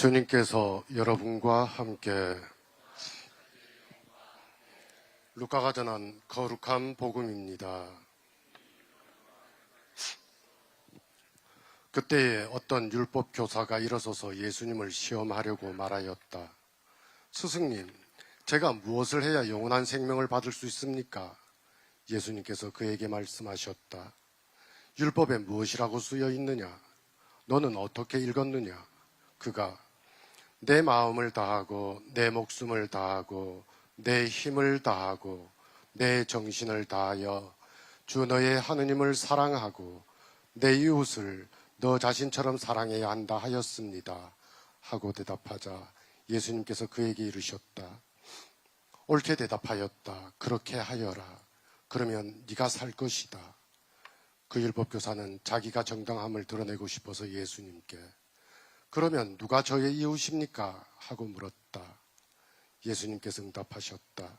주님께서 여러분과 함께 루카가 전한 거룩한 복음입니다. 그때에 어떤 율법 교사가 일어서서 예수님을 시험하려고 말하였다. 스승님, 제가 무엇을 해야 영원한 생명을 받을 수 있습니까? 예수님께서 그에게 말씀하셨다. 율법에 무엇이라고 쓰여 있느냐? 너는 어떻게 읽었느냐? 그가 내 마음을 다하고 내 목숨을 다하고 내 힘을 다하고 내 정신을 다하여 주 너의 하느님을 사랑하고 내 이웃을 너 자신처럼 사랑해야 한다 하였습니다. 하고 대답하자 예수님께서 그에게 이르셨다. 옳게 대답하였다. 그렇게 하여라. 그러면 네가 살 것이다. 그 율법 교사는 자기가 정당함을 드러내고 싶어서 예수님께 그러면 누가 저의 이웃입니까? 하고 물었다. 예수님께서 응답하셨다.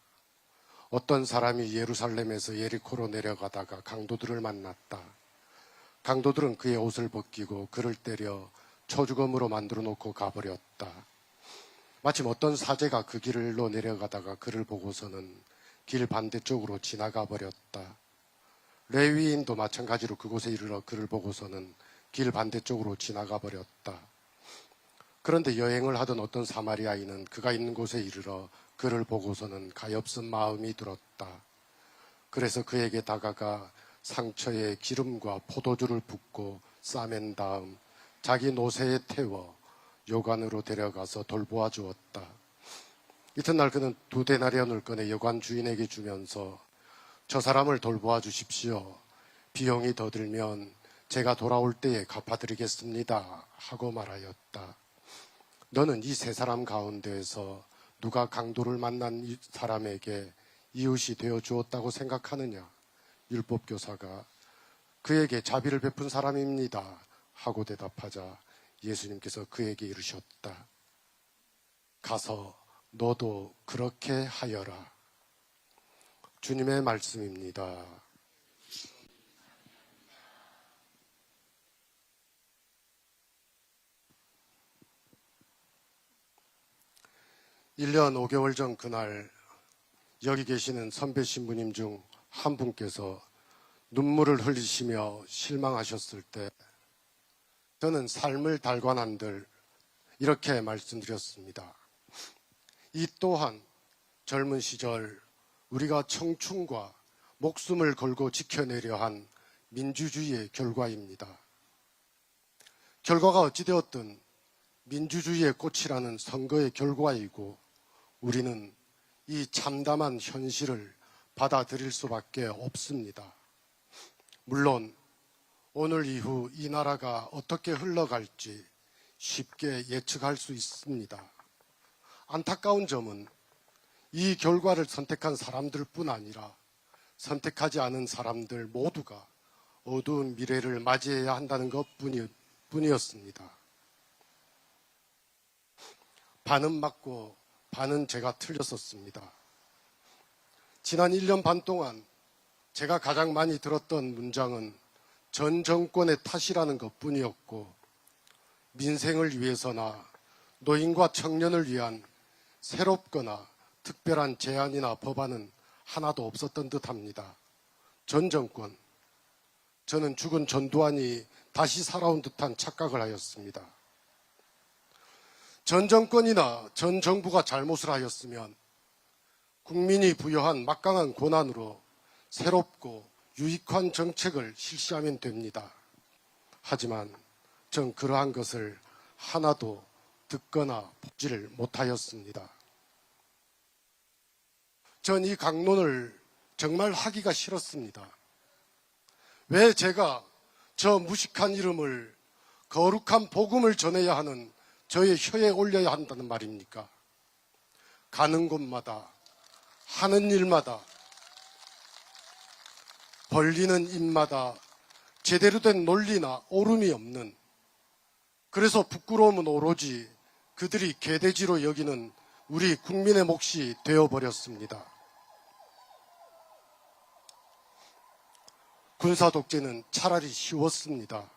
어떤 사람이 예루살렘에서 예리코로 내려가다가 강도들을 만났다. 강도들은 그의 옷을 벗기고 그를 때려 초주검으로 만들어 놓고 가버렸다. 마침 어떤 사제가 그 길로 내려가다가 그를 보고서는 길 반대쪽으로 지나가 버렸다. 레위인도 마찬가지로 그곳에 이르러 그를 보고서는 길 반대쪽으로 지나가 버렸다. 그런데 여행을 하던 어떤 사마리아인은 그가 있는 곳에 이르러 그를 보고서는 가엾은 마음이 들었다. 그래서 그에게 다가가 상처에 기름과 포도주를 붓고 싸맨 다음 자기 노새에 태워 요관으로 데려가서 돌보아 주었다. 이튿날 그는 두 데나리온을 꺼내 여관 주인에게 주면서 저 사람을 돌보아 주십시오. 비용이 더 들면 제가 돌아올 때에 갚아드리겠습니다. 하고 말하였다. 너는 이 세 사람 가운데에서 누가 강도를 만난 이 사람에게 이웃이 되어 주었다고 생각하느냐? 율법 교사가 그에게 자비를 베푼 사람입니다. 하고 대답하자 예수님께서 그에게 이르셨다. 가서 너도 그렇게 하여라. 주님의 말씀입니다. 1년 5개월 전 그날 여기 계시는 선배 신부님 중 한 분께서 눈물을 흘리시며 실망하셨을 때 저는 삶을 달관한들 이렇게 말씀드렸습니다. 이 또한 젊은 시절 우리가 청춘과 목숨을 걸고 지켜내려 한 민주주의의 결과입니다. 결과가 어찌되었든 민주주의의 꽃이라는 선거의 결과이고 우리는 이 참담한 현실을 받아들일 수밖에 없습니다. 물론 오늘 이후 이 나라가 어떻게 흘러갈지 쉽게 예측할 수 있습니다. 안타까운 점은 이 결과를 선택한 사람들 뿐 아니라 선택하지 않은 사람들 모두가 어두운 미래를 맞이해야 한다는 것 뿐이었습니다. 반은 맞고 반은 제가 틀렸었습니다. 지난 1년 반 동안 제가 가장 많이 들었던 문장은 전 정권의 탓이라는 것 뿐이었고, 민생을 위해서나 노인과 청년을 위한 새롭거나 특별한 제안이나 법안은 하나도 없었던 듯 합니다. 전 정권, 저는 죽은 전두환이 다시 살아온 듯한 착각을 하였습니다. 전 정권이나 전 정부가 잘못을 하였으면 국민이 부여한 막강한 권한으로 새롭고 유익한 정책을 실시하면 됩니다. 하지만 전 그러한 것을 하나도 듣거나 보지를 못하였습니다. 전 이 강론을 정말 하기가 싫었습니다. 왜 제가 저 무식한 이름을 거룩한 복음을 전해야 하는 저의 혀에 올려야 한다는 말입니까? 가는 곳마다 하는 일마다 벌리는 입마다 제대로 된 논리나 오름이 없는 그래서 부끄러움은 오로지 그들이 개돼지로 여기는 우리 국민의 몫이 되어버렸습니다. 군사 독재는 차라리 쉬웠습니다.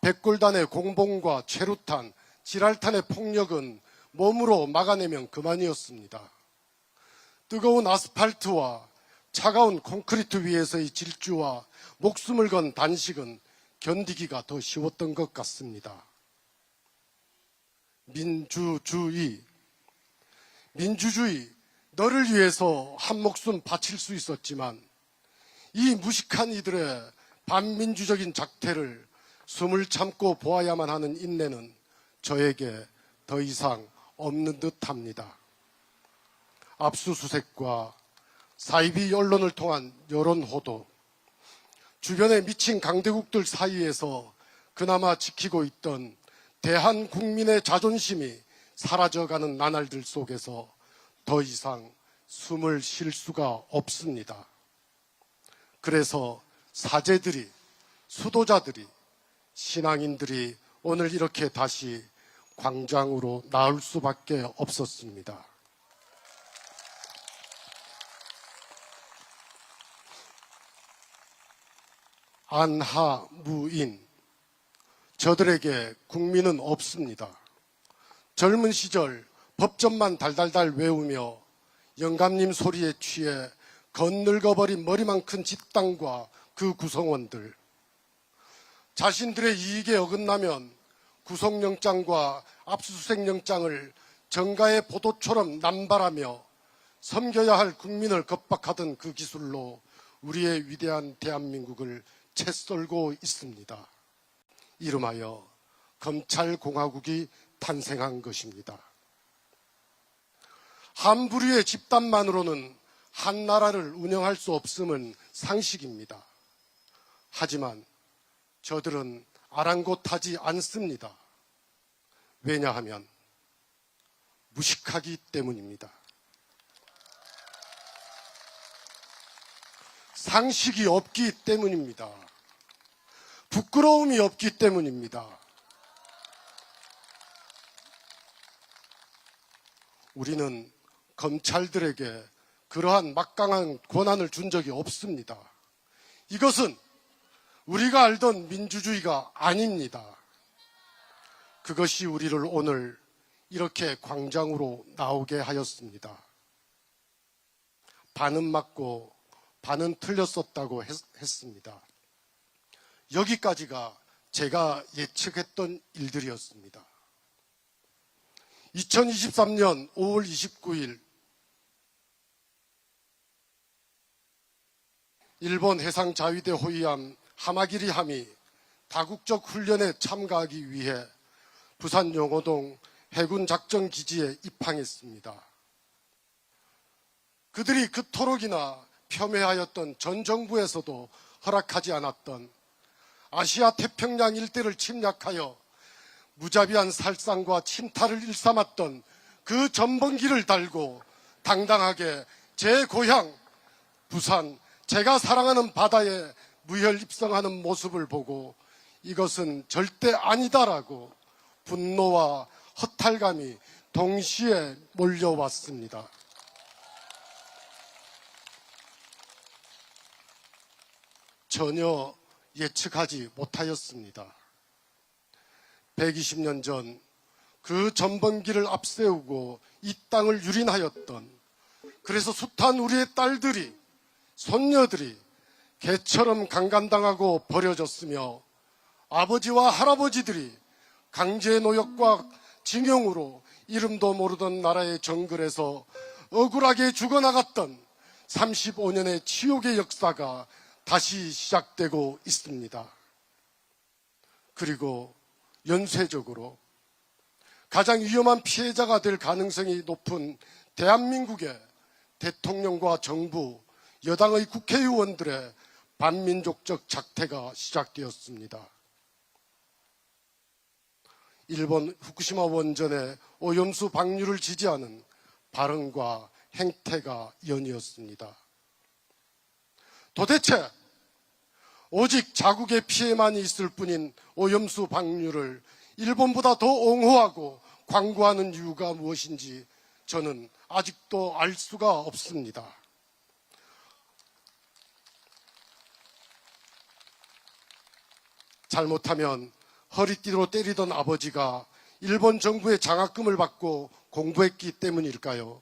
백골단의 공봉과 최루탄, 지랄탄의 폭력은 몸으로 막아내면 그만이었습니다. 뜨거운 아스팔트와 차가운 콘크리트 위에서의 질주와 목숨을 건 단식은 견디기가 더 쉬웠던 것 같습니다. 민주주의, 민주주의, 너를 위해서 한 목숨 바칠 수 있었지만 이 무식한 이들의 반민주적인 작태를 숨을 참고 보아야만 하는 인내는 저에게 더 이상 없는 듯 합니다. 압수수색과 사이비 언론을 통한 여론 호도, 주변에 미친 강대국들 사이에서 그나마 지키고 있던 대한 국민의 자존심이 사라져가는 나날들 속에서 더 이상 숨을 쉴 수가 없습니다. 그래서 사제들이, 수도자들이, 신앙인들이 오늘 이렇게 다시 광장으로 나올 수밖에 없었습니다. 안하무인 저들에게 국민은 없습니다. 젊은 시절 법전만 달달달 외우며 영감님 소리에 취해 건늙어버린 머리만 큰 집단과 그 구성원들 자신들의 이익에 어긋나면 구속영장과 압수수색영장을 정가의 보도처럼 남발하며 섬겨야 할 국민을 겁박하던 그 기술로 우리의 위대한 대한민국을 채썰고 있습니다. 이름하여 검찰공화국이 탄생한 것입니다. 한 부류의 집단만으로는 한 나라를 운영할 수 없음은 상식입니다. 하지만 저들은 아랑곳하지 않습니다. 왜냐하면 무식하기 때문입니다. 상식이 없기 때문입니다. 부끄러움이 없기 때문입니다. 우리는 검찰들에게 그러한 막강한 권한을 준 적이 없습니다. 이것은 우리가 알던 민주주의가 아닙니다. 그것이 우리를 오늘 이렇게 광장으로 나오게 하였습니다. 반은 맞고 반은 틀렸었다고 했, 했습니다. 여기까지가 제가 예측했던 일들이었습니다. 2023년 5월 29일 일본 해상자위대 호위함 하마기리 함이 다국적 훈련에 참가하기 위해 부산 용호동 해군 작전 기지에 입항했습니다. 그들이 그토록이나 폄훼하였던 전 정부에서도 허락하지 않았던 아시아 태평양 일대를 침략하여 무자비한 살상과 침탈을 일삼았던 그 전범기를 달고 당당하게 제 고향 부산 제가 사랑하는 바다에 무혈 입성하는 모습을 보고 이것은 절대 아니다라고 분노와 허탈감이 동시에 몰려왔습니다. 전혀 예측하지 못하였습니다. 120년 전 그 전범기를 앞세우고 이 땅을 유린하였던 그래서 숱한 우리의 딸들이 손녀들이 개처럼 강간당하고 버려졌으며 아버지와 할아버지들이 강제 노역과 징용으로 이름도 모르던 나라의 정글에서 억울하게 죽어나갔던 35년의 치욕의 역사가 다시 시작되고 있습니다. 그리고 연쇄적으로 가장 위험한 피해자가 될 가능성이 높은 대한민국의 대통령과 정부, 여당의 국회의원들의 반민족적 작태가 시작되었습니다. 일본 후쿠시마 원전의 오염수 방류를 지지하는 발언과 행태가 연이었습니다. 도대체 오직 자국의 피해만 있을 뿐인 오염수 방류를 일본보다 더 옹호하고 광고하는 이유가 무엇인지 저는 아직도 알 수가 없습니다. 잘못하면 허리띠로 때리던 아버지가 일본 정부의 장학금을 받고 공부했기 때문일까요?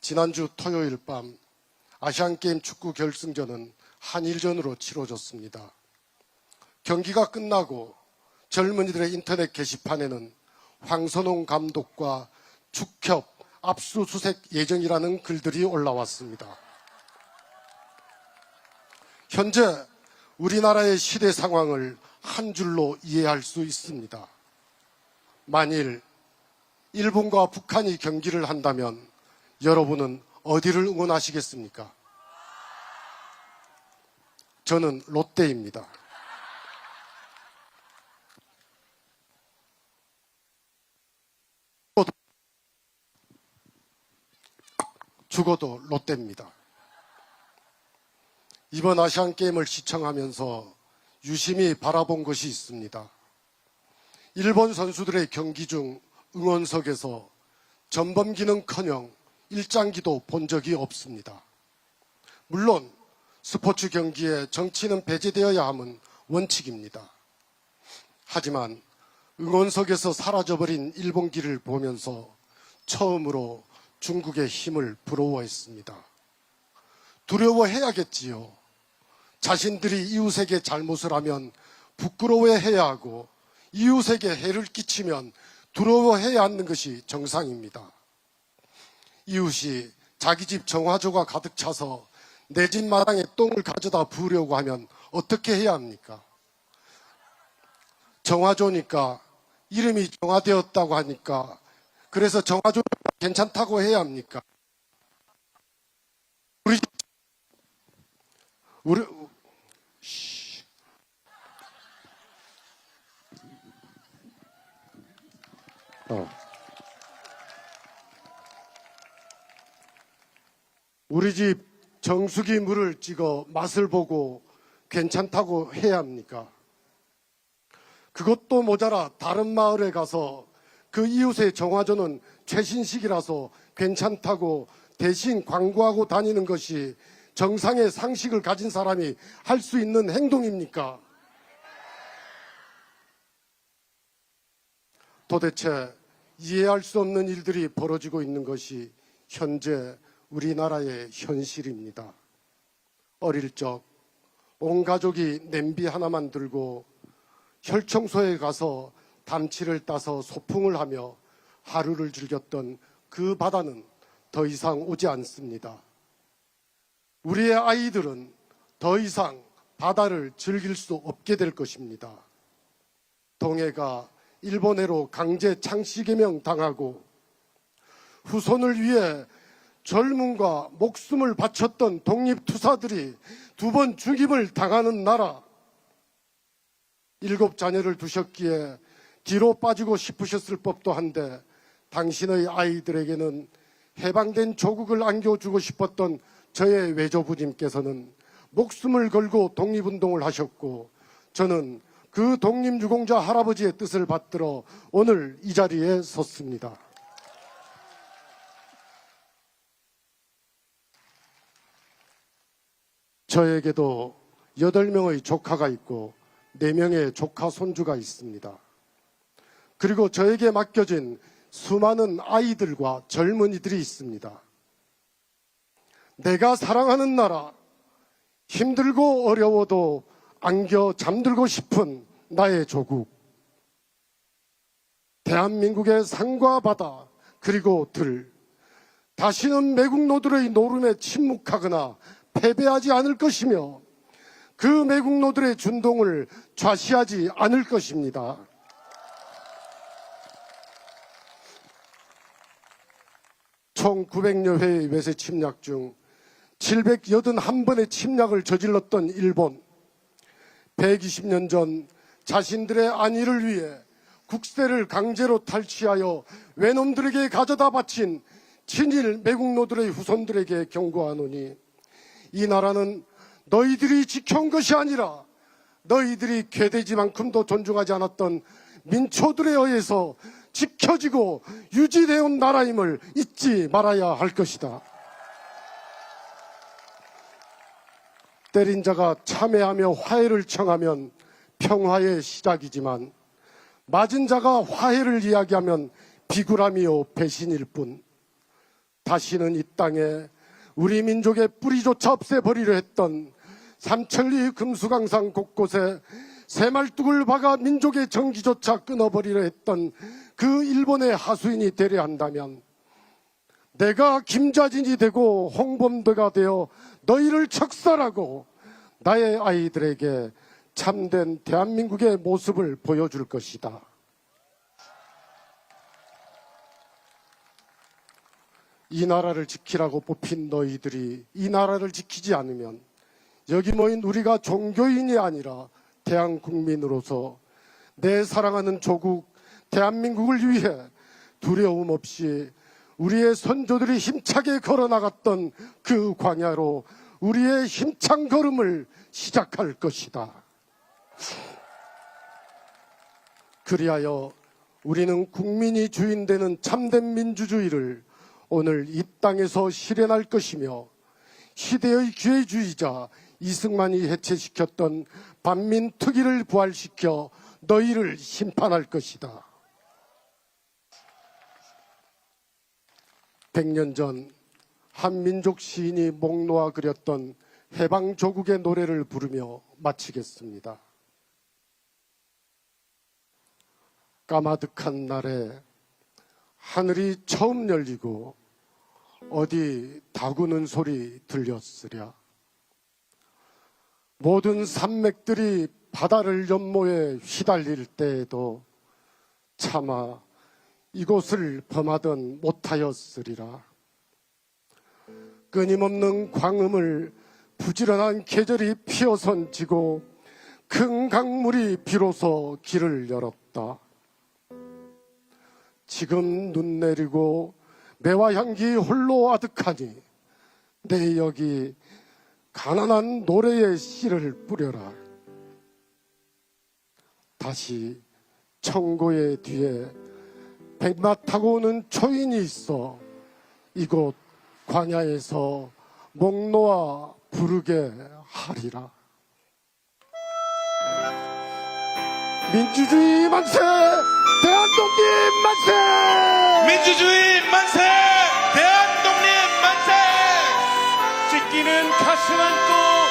지난주 토요일 밤 아시안게임 축구 결승전은 한일전으로 치러졌습니다. 경기가 끝나고 젊은이들의 인터넷 게시판에는 황선홍 감독과 축협 압수수색 예정이라는 글들이 올라왔습니다. 현재 우리나라의 시대 상황을 한 줄로 이해할 수 있습니다. 만일 일본과 북한이 경기를 한다면 여러분은 어디를 응원하시겠습니까? 저는 롯데입니다. 죽어도 롯데입니다. 이번 아시안 게임을 시청하면서 유심히 바라본 것이 있습니다. 일본 선수들의 경기 중 응원석에서 전범기는커녕 일장기도 본 적이 없습니다. 물론 스포츠 경기에 정치는 배제되어야 함은 원칙입니다. 하지만 응원석에서 사라져버린 일본기를 보면서 처음으로 중국의 힘을 부러워했습니다. 두려워해야겠지요. 자신들이 이웃에게 잘못을 하면 부끄러워해야 하고 이웃에게 해를 끼치면 두려워해야 하는 것이 정상입니다. 이웃이 자기 집 정화조가 가득 차서 내 집 마당에 똥을 가져다 부으려고 하면 어떻게 해야 합니까? 정화조니까 이름이 정화되었다고 하니까 그래서 정화조 괜찮다고 해야 합니까? 우리 우리 어. 우리 집 정수기 물을 찍어 맛을 보고 괜찮다고 해야 합니까? 그것도 모자라 다른 마을에 가서 그 이웃의 정화조는 최신식이라서 괜찮다고 대신 광고하고 다니는 것이 정상의 상식을 가진 사람이 할 수 있는 행동입니까? 도대체 이해할 수 없는 일들이 벌어지고 있는 것이 현재 우리나라의 현실입니다. 어릴 적 온 가족이 냄비 하나만 들고 혈청소에 가서 담치를 따서 소풍을 하며 하루를 즐겼던 그 바다는 더 이상 오지 않습니다. 우리의 아이들은 더 이상 바다를 즐길 수 없게 될 것입니다. 동해가 일본해로 강제 창씨개명 당하고 후손을 위해 젊음과 목숨을 바쳤던 독립투사들이 두 번 죽임을 당하는 나라. 일곱 자녀를 두셨기에 뒤로 빠지고 싶으셨을 법도 한데 당신의 아이들에게는 해방된 조국을 안겨주고 싶었던 저의 외조부님께서는 목숨을 걸고 독립운동을 하셨고 저는 그 독립유공자 할아버지의 뜻을 받들어 오늘 이 자리에 섰습니다. 저에게도 여덟 명의 조카가 있고 네 명의 조카 손주가 있습니다. 그리고 저에게 맡겨진 수많은 아이들과 젊은이들이 있습니다. 내가 사랑하는 나라, 힘들고 어려워도 안겨 잠들고 싶은 나의 조국. 대한민국의 산과 바다, 그리고 들. 다시는 매국 노들의 노름에 침묵하거나 패배하지 않을 것이며 그 매국 노들의 준동을 좌시하지 않을 것입니다. 총 900여 회의 외세 침략 중 781번의 침략을 저질렀던 일본. 120년 전 자신들의 안위를 위해 국세를 강제로 탈취하여 외놈들에게 가져다 바친 친일 매국노들의 후손들에게 경고하노니 이 나라는 너희들이 지켜온 것이 아니라 너희들이 괴대지만큼도 존중하지 않았던 민초들에 의해서 지켜지고 유지되어 온 나라임을 잊지 말아야 할 것이다. 때린 자가 참회하며 화해를 청하면 평화의 시작이지만 맞은 자가 화해를 이야기하면 비굴함이요 배신일 뿐 다시는 이 땅에 우리 민족의 뿌리조차 없애버리려 했던 삼천리 금수강산 곳곳에 새말뚝을 박아 민족의 정기조차 끊어버리려 했던 그 일본의 하수인이 되려 한다면 내가 김자진이 되고 홍범도가 되어 너희를 척살하고 나의 아이들에게 참된 대한민국의 모습을 보여줄 것이다. 이 나라를 지키라고 뽑힌 너희들이 이 나라를 지키지 않으면 여기 모인 우리가 종교인이 아니라 대한 국민으로서 내 사랑하는 조국 대한민국을 위해 두려움 없이 우리의 선조들이 힘차게 걸어 나갔던 그 광야로 우리의 힘찬 걸음을 시작할 것이다. 그리하여 우리는 국민이 주인되는 참된 민주주의를 오늘 이 땅에서 실현할 것이며 시대의 기회주의자 이승만이 해체시켰던 반민특위를 부활시켜 너희를 심판할 것이다. 100년 전 한민족 시인이 목 놓아 그렸던 해방 조국의 노래를 부르며 마치겠습니다. 까마득한 날에 하늘이 처음 열리고 어디 다구는 소리 들렸으랴. 모든 산맥들이 바다를 연모해 휘달릴 때에도 차마 이곳을 범하던 못하였으리라. 끊임없는 광음을 부지런한 계절이 피어선 지고 큰 강물이 비로소 길을 열었다. 지금 눈 내리고 매화 향기 홀로 아득하니 내 여기 가난한 노래의 씨를 뿌려라. 다시 청고의 뒤에 백마 타고 오는 초인이 있어 이곳 광야에서 목 놓아 부르게 하리라. 민주주의 만세! 대한독립 만세! 민주주의 만세! 대한독립 만세! 찢기는 가슴 안고